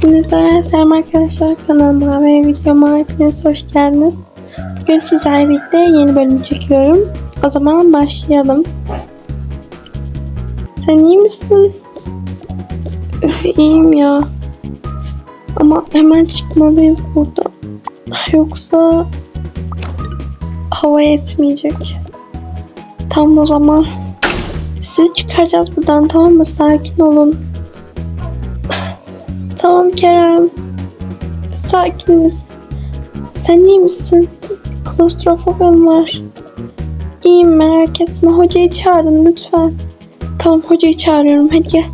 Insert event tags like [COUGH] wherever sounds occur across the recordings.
Hepinize selam arkadaşlar kanalıma ve videoma hepiniz hoş geldiniz. Bugün sizlerle birlikte yeni bölüm çekiyorum. O zaman başlayalım. Sen iyi misin? Üf iyiyim ya. Ama hemen çıkmalıyız burada. Yoksa hava yetmeyecek. Tam o zaman sizi çıkaracağız buradan tamam mı? Sakin olun. Tamam Kerem. Sakiniz. Sen iyi misin? Klostrofobim var. İyiyim merak etme. Hocayı çağırın lütfen. Tamam hocayı çağırıyorum. Hadi gel.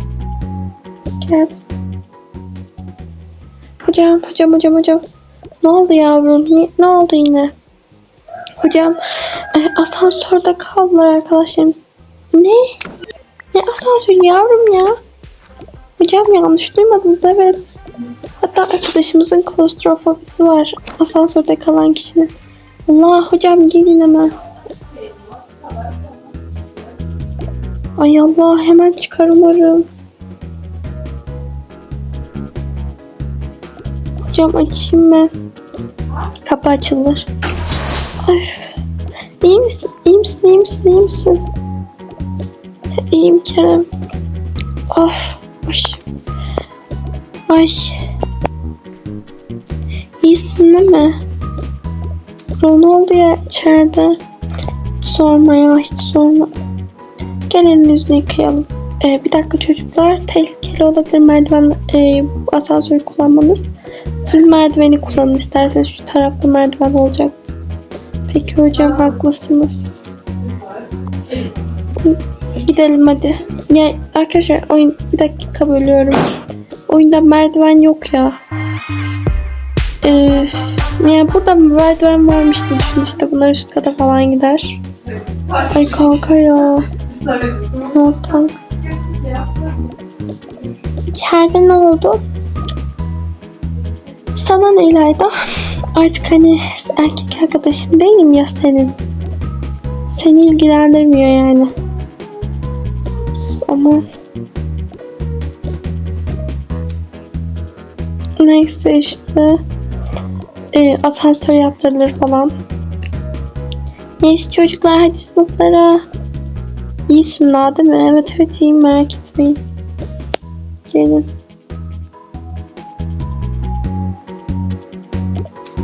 Gel. Hocam, hocam, hocam, hocam. Ne oldu yavrum? Ne oldu yine? Hocam, e, asansörde kaldılar arkadaşlarımız. Ne? Ne asansör yavrum ya? Hocam yanlış duymadınız evet. Hatta arkadaşımızın klostrofobisi var. Asansörde kalan kişinin. Allah hocam gelin hemen. Ay Allah hemen çıkar umarım. Hocam açayım mı? Kapı açılır. Ay. İyi misin? İyi misin? İyi misin? İyi misin? İyiyim Kerem. Of. Ay. İyisin değil mi? Oldu ya içeride? Hiç sorma ya hiç sorma. Gel elini yüzünü yıkayalım. Ee, bir dakika çocuklar tehlikeli olabilir merdiven e, asansörü kullanmanız. Siz merdiveni kullanın isterseniz şu tarafta merdiven olacak. Peki hocam haklısınız. Gidelim hadi. Ya arkadaşlar oyun bir dakika bölüyorum. Oyunda merdiven yok ya. Ee, yani burada merdiven varmış gibi düşün işte bunlar üst kata falan gider. Ay kanka ya. Ne oldu kanka? İçeride ne oldu? Sana ne İlayda? Artık hani erkek arkadaşın değilim ya senin. Seni ilgilendirmiyor yani. Ama neyse işte e, asansör yaptırılır falan. Neyse çocuklar hadi sınıflara. İyisin daha değil mi? Evet evet iyiyim merak etmeyin. Gelin.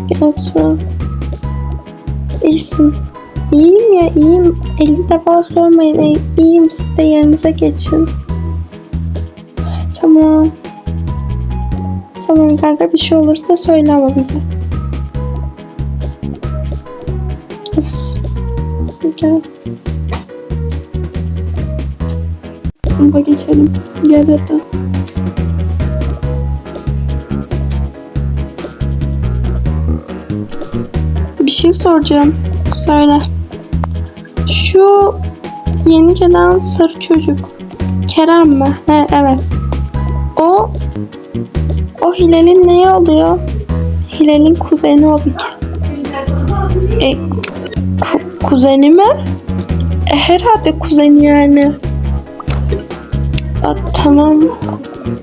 Gel oturun. İyisin. İyiyim ya iyiyim. 50 defa sormayın. İyiyim siz de yerinize geçin. Tamam. Tamam kanka bir şey olursa söyle ama bize. Gel. Sınıfa geçelim. Gel hadi. Bir şey soracağım. Söyle. Şu yeni gelen sarı çocuk. Kerem mi? He, evet. O o Hilal'in neyi oluyor? Hilal'in kuzeni o bir kere. E, ku- kuzeni mi? E, herhalde kuzeni yani. Aa, tamam.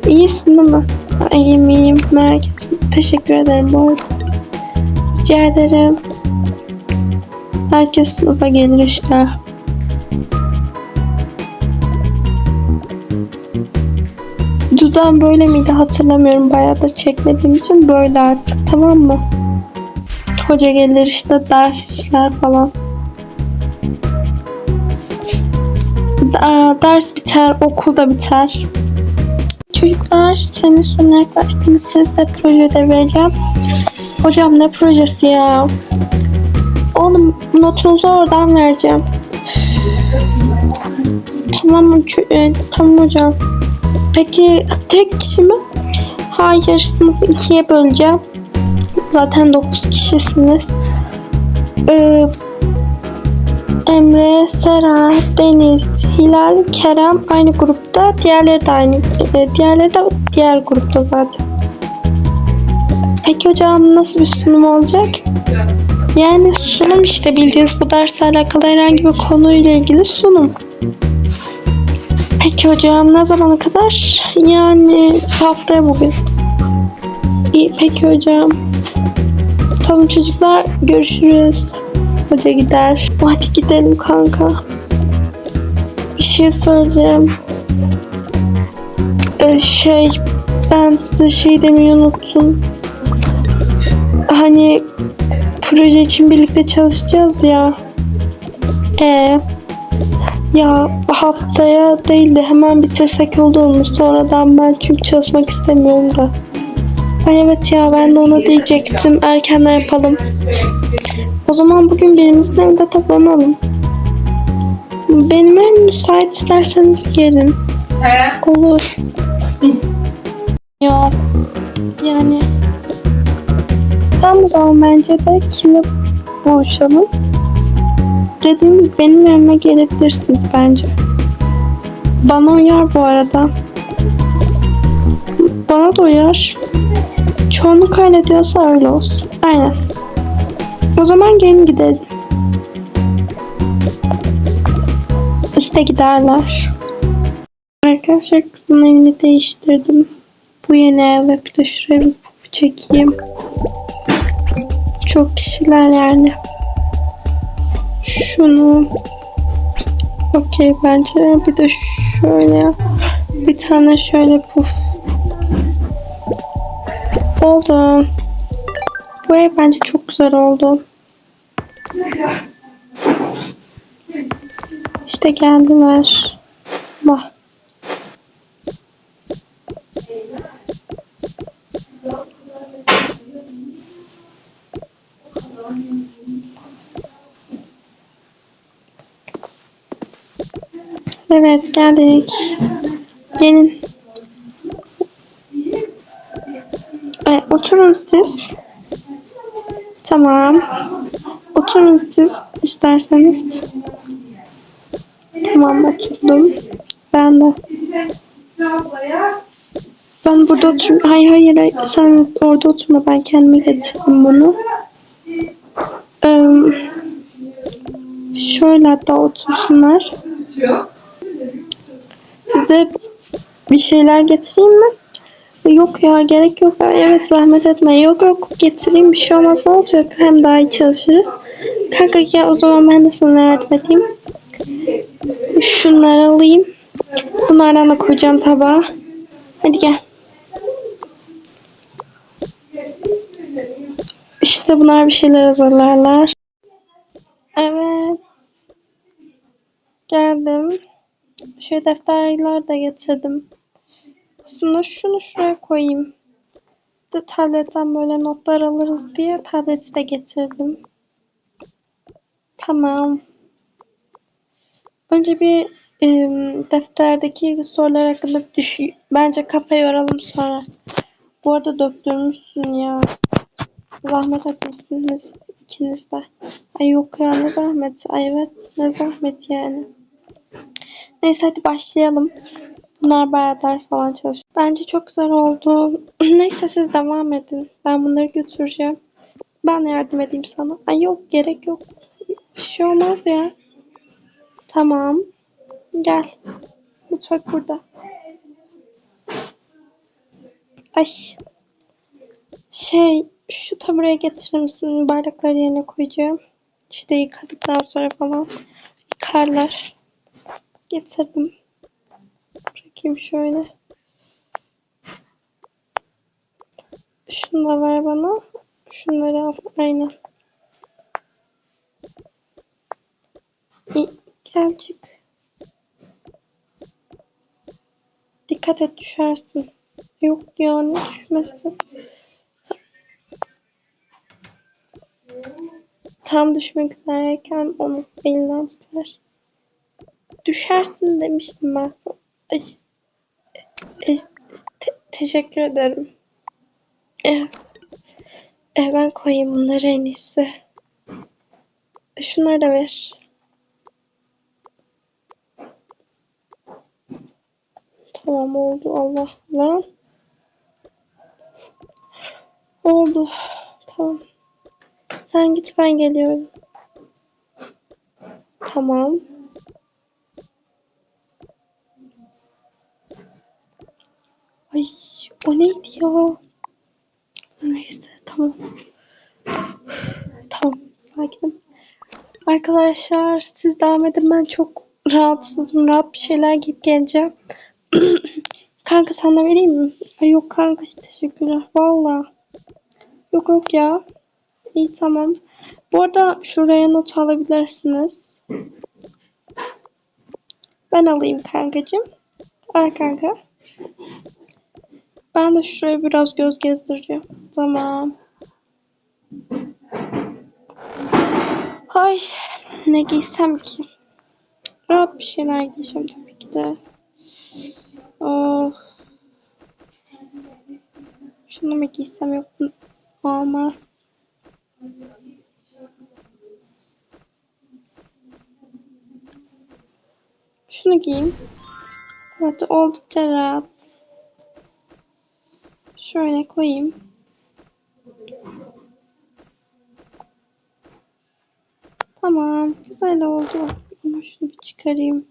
İyisin değil mi? Ha, iyiyim iyiyim. Merak etme. Teşekkür ederim bu arada. Rica ederim. Herkes sınıfa gelir işte. Dudağım böyle miydi hatırlamıyorum. Bayağıdır çekmediğim için böyle artık tamam mı? Hoca gelir işte ders işler falan. Da- ders biter, okul da biter. Çocuklar senin sonuna yaklaştınız. Size proje ödevi vereceğim. Hocam ne projesi ya? Oğlum notunuzu oradan vereceğim. Tamam mı? E, tamam hocam. Peki tek kişi mi? Hayır sınıfı ikiye böleceğim. Zaten 9 kişisiniz. Ee, Emre, Sera, Deniz, Hilal, Kerem aynı grupta. Diğerleri de aynı. e, Diğerleri de diğer grupta zaten. Peki hocam nasıl bir sunum olacak? Yani sunum işte bildiğiniz bu dersle alakalı herhangi bir konuyla ilgili sunum. Peki hocam ne zamana kadar? Yani haftaya bugün. İyi peki hocam. Tamam çocuklar görüşürüz. Hoca gider. Hadi gidelim kanka. Bir şey söyleyeceğim. Ee, şey ben size şey demeyi unuttum. Hani proje için birlikte çalışacağız ya. Ee, ya haftaya değil de hemen bitirsek olur mu? Sonradan ben çünkü çalışmak istemiyorum da. Ay evet ya ben de onu diyecektim. Erkenden yapalım. O zaman bugün birimizin evde toplanalım. Benim evim müsait isterseniz gelin. Olur. Ya yani tam o zaman bence de kimle buluşalım. Dediğim gibi benim evime gelebilirsiniz bence. Bana uyar bu arada. Bana da uyar. Çoğunluk öyle diyorsa öyle olsun. Aynen. O zaman gelin gidelim. İşte giderler. Arkadaşlar kızın evini değiştirdim. Bu yeni eve bir de şuraya bir puf çekeyim. Çok kişiler yani. Şunu Okey bence bir de şöyle bir tane şöyle puf oldu. Bu ev bence çok güzel oldu. İşte geldiler. Bak. Evet geldik. Gelin. E, oturun siz. Tamam. Oturun siz isterseniz. Tamam oturdum. Ben de. Ben burada otur. Hayır hayır hayır. Sen orada oturma. Ben kendime getirdim bunu. Ee, şöyle hatta otursunlar. Size bir şeyler getireyim mi? Yok ya gerek yok. Evet zahmet etme. Yok yok getireyim bir şey olmaz ne olacak? Hem daha iyi çalışırız. Kanka gel o zaman ben de sana yardım edeyim. Şunları alayım. Bunlardan da koyacağım tabağa. Hadi gel. İşte bunlar bir şeyler hazırlarlar. Evet. Geldim. Şu defterler de getirdim. Aslında şunu şuraya koyayım. De tabletten böyle notlar alırız diye tableti de getirdim. Tamam. Önce bir e, defterdeki sorular hakkında bir düş bence kafa yoralım sonra. Bu arada döktürmüşsün ya. Zahmet etmişsiniz ikiniz de. Ay yok ya ne zahmet. Ay evet ne zahmet yani. Neyse hadi başlayalım. Bunlar bayağı ders falan çalış. Bence çok güzel oldu. [CLEARS THROAT] Neyse siz devam edin. Ben bunları götüreceğim. Ben yardım edeyim sana. Ay yok gerek yok. Bir şey olmaz ya. Tamam. Gel. Mutfak burada. Ay. Şey şu tabureye getirir misin? Bardakları yerine koyacağım. İşte yıkadıktan sonra falan yıkarlar. Getirdim. Bırakayım şöyle. Şunu da ver bana. Şunları al. Aynen. Gel çık. Dikkat et düşersin. Yok ya ne düşmesin. Tam düşmek üzereyken onu elinden tutar. Düşersin demiştim ben sana. Ay, e, te- teşekkür ederim. Eh, eh, ben koyayım bunları en iyisi. E, Şunları da ver. Tamam oldu Allah lan. Oldu. Tamam. Sen git ben geliyorum. Tamam. Ay o neydi ya? Tamam. Tamam. Sakinim. Arkadaşlar siz devam edin. Ben çok rahatsızım. Rahat bir şeyler giyip geleceğim. [CLEARS THROAT] kanka sana vereyim mi? Ay yok kanka teşekkürler. Valla. Yok yok ya. İyi tamam. Bu arada şuraya not alabilirsiniz. Ben alayım kankacığım. Al kanka. Ben de şuraya biraz göz gezdireceğim. Tamam. Ay ne giysem ki? Rahat bir şeyler giyeceğim tabii ki de. Oh. Şunu mu giysem yok mu? Olmaz. Şunu giyeyim. Evet oldukça rahat. Şöyle koyayım. Tamam. Güzel oldu. Ama şunu bir çıkarayım.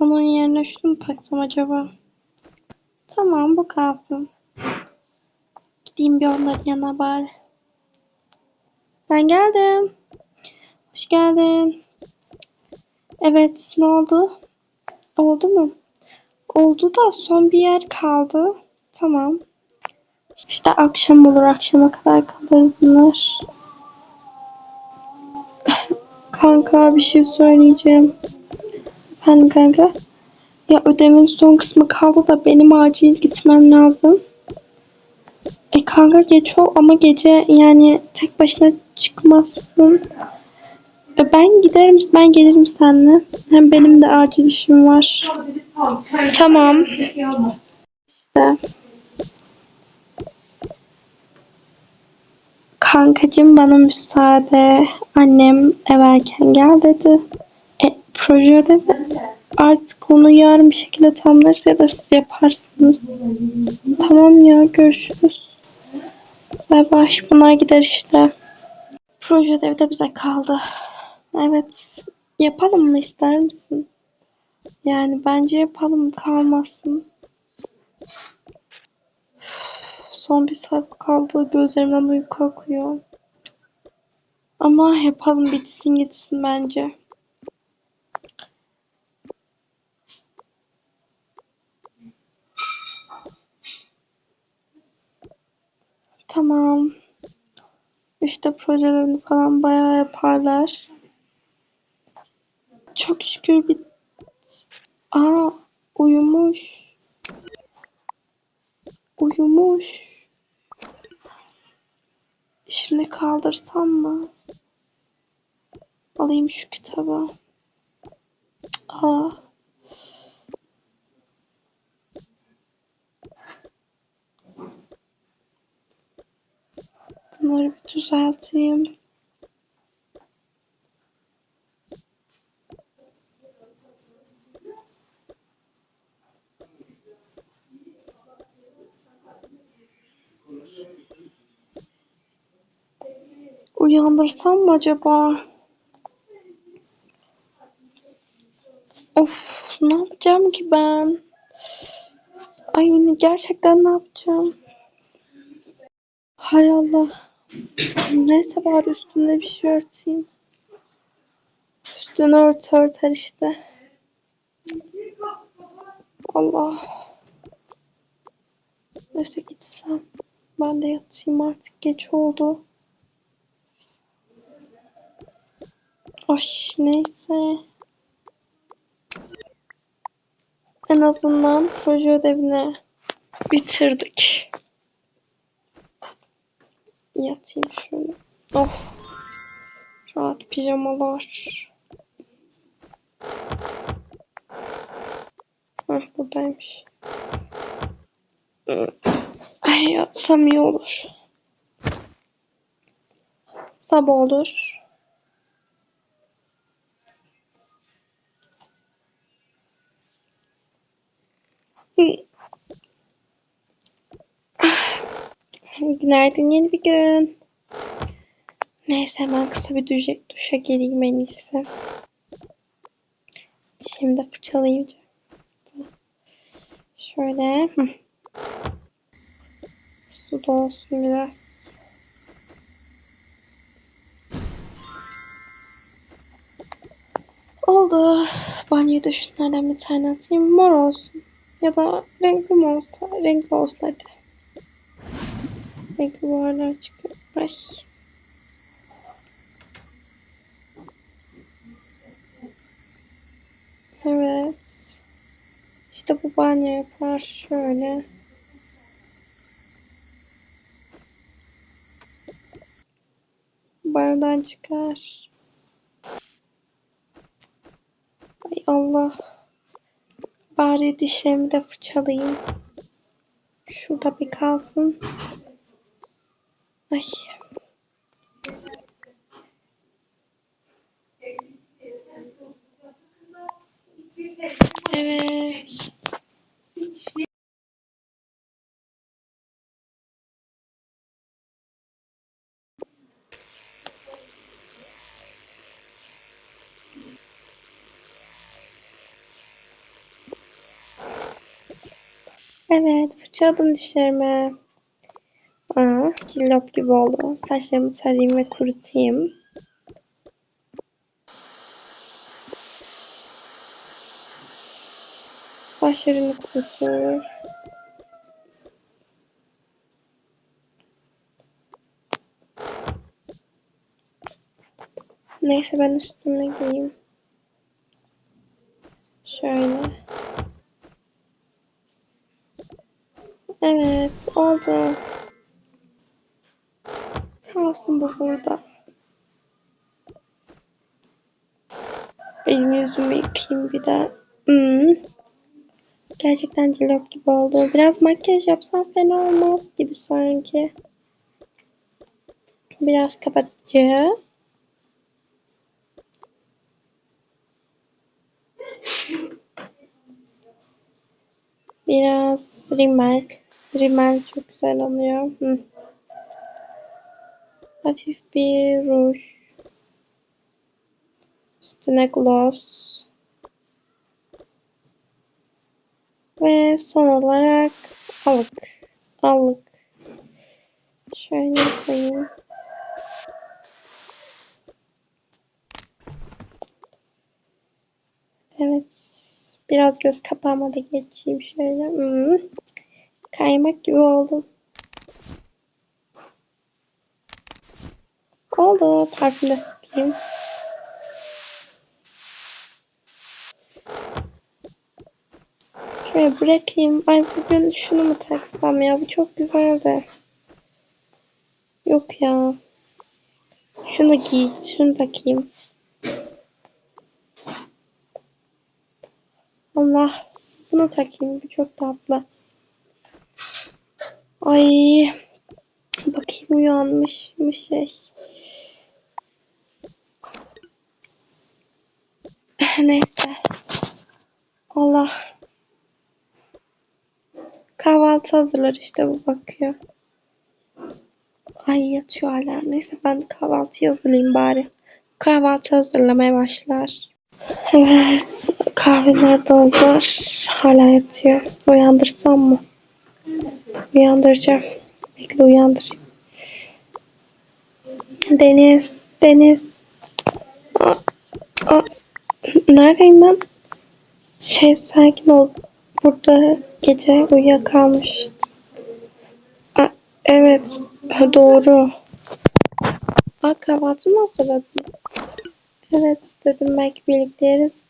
Onun yerine şunu mu taksam acaba? Tamam bu kalsın. Gideyim bir onların yanına bari. Ben geldim. Hoş geldin. Evet ne oldu? Oldu mu? Oldu da son bir yer kaldı. Tamam. İşte akşam olur. Akşama kadar kalır bunlar. [LAUGHS] kanka bir şey söyleyeceğim. Efendim kanka? Ya ödemin son kısmı kaldı da benim acil gitmem lazım. E kanka geç ol ama gece yani tek başına çıkmazsın. E ben giderim, ben gelirim seninle. Hem benim de acil işim var. Tamam. İşte. Kankacım bana müsaade. Annem ev erken gel dedi. E, proje ödevi. Artık onu yarın bir şekilde tamamlarız ya da siz yaparsınız. Tamam ya görüşürüz. Bay bay. Bunlar gider işte. Proje ödevi de bize kaldı. Evet. Yapalım mı ister misin? Yani bence yapalım kalmasın. Son bir sayfa kaldı. Gözlerimden uyku akıyor. Ama yapalım bitsin gitsin bence. Tamam. İşte projelerini falan bayağı yaparlar. Çok şükür bit. Aa uyumuş. Uyumuş. Şimdi kaldırsam mı? Alayım şu kitabı. Aa. Bunları bir düzelteyim. Uyandırsam mı acaba? Of, ne yapacağım ki ben? Ay gerçekten ne yapacağım? Hay Allah. Neyse bari üstünde bir şey örteyim. Üstünü ört örter işte. Allah. Neyse gitsem. Ben de yatayım artık geç oldu. Ay neyse. En azından proje ödevini bitirdik. Yatayım şöyle. Of. Rahat pijamalar. Hah buradaymış. Ay yatsam iyi olur. Sabah olur. Günaydın yeni bir gün. Neyse hemen kısa bir duşa, duşa gireyim en iyisi. Şimdi fırçalayacağım. Şöyle. Su da olsun biraz. Oldu. Banyoya da şunlardan bir tane atayım. Mor olsun. Ya da renkli mi olsa? Renkli hadi. Renkli buharlar çıkıyor. Ay. Evet. İşte bu banyo yapar. Şöyle. Banyodan çıkar. Ay Allah. Bari dişlerimi de fırçalayayım. Şurada bir kalsın. Ay. Evet. Evet, fırçaladım dişlerimi. Aa, cillop gibi oldu. Saçlarımı tarayayım ve kurutayım. Saçlarını kurutur. Neyse ben üstüme giyeyim. Şöyle. Evet, oldu. Bu burada. Elimi yüzümü yıkayayım bir de. Hmm. Gerçekten cillop gibi oldu. Biraz makyaj yapsam fena olmaz gibi sanki. Biraz kapatıcı. Biraz rimel. Rimel çok güzel oluyor. Hı. Hafif bir ruj. Üstüne gloss. Ve son olarak alık. Alık. Şöyle koyayım. Evet. Biraz göz kapağıma da geçeyim şöyle. Hmm. Kaymak gibi oldum. Oldu. Parfüm de sıkayım. Şöyle bırakayım. Ay bugün şunu mu taksam ya? Bu çok güzeldi. Yok ya. Şunu giy. Şunu takayım. Allah. Bunu takayım. Bu çok tatlı. Ay. Bakayım uyanmış mı şey. Neyse. Allah. Kahvaltı hazırlar işte bu bakıyor. Ay yatıyor hala. Neyse ben kahvaltı hazırlayayım bari. Kahvaltı hazırlamaya başlar. Evet. Kahveler de hazır. Hala yatıyor. Uyandırsam mı? Uyandıracağım. Bekle uyandırayım. Deniz. Deniz. Aa, aa, neredeyim ben? Şey sakin ol. Burada gece uyuyakalmıştım. Evet. Doğru. Aa, kahvaltı mı hazırladın? Evet dedim belki birlikte yeriz.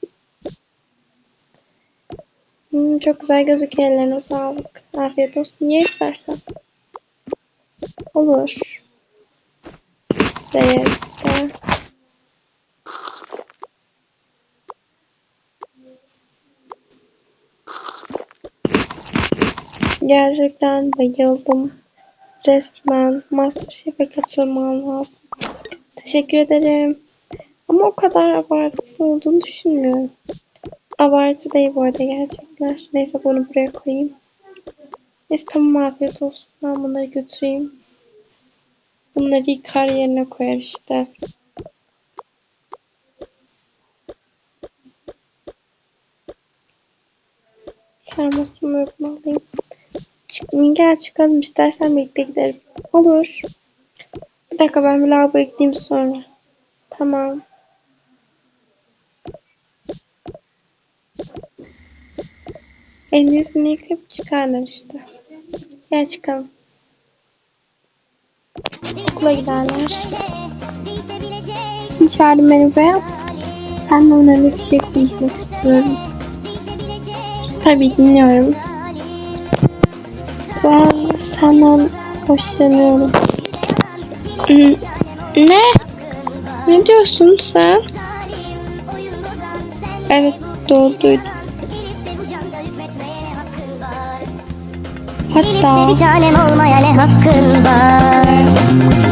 Hmm, çok güzel gözüküyor ellerine sağlık. Afiyet olsun. Ye istersen. Olur. İşte işte. Gerçekten bayıldım. Resmen Masterchef'e katılmam lazım. Teşekkür ederim. Ama o kadar abartısı olduğunu düşünmüyorum. Abartı değil bu arada gerçekler. Neyse bunu buraya koyayım. Neyse tamam afiyet olsun. Ben bunları götüreyim. Bunları yıkar yerine koyar işte. Termosumu alayım. Çık, gel çıkalım istersen birlikte gidelim. Olur. Bir dakika ben bir lavaboya gideyim sonra. Tamam. Elini yüzünü yıkayıp çıkarlar işte. Gel çıkalım. Okula giderler. Kim beni buraya? Seninle önemli bir şey konuşmak istiyorum. Tabii dinliyorum. Ben senden hoşlanıyorum. Hmm, Ne? Ne diyorsun sen? Evet doğru duydum. Hatta Bir tanem olmaya ne hakkın var?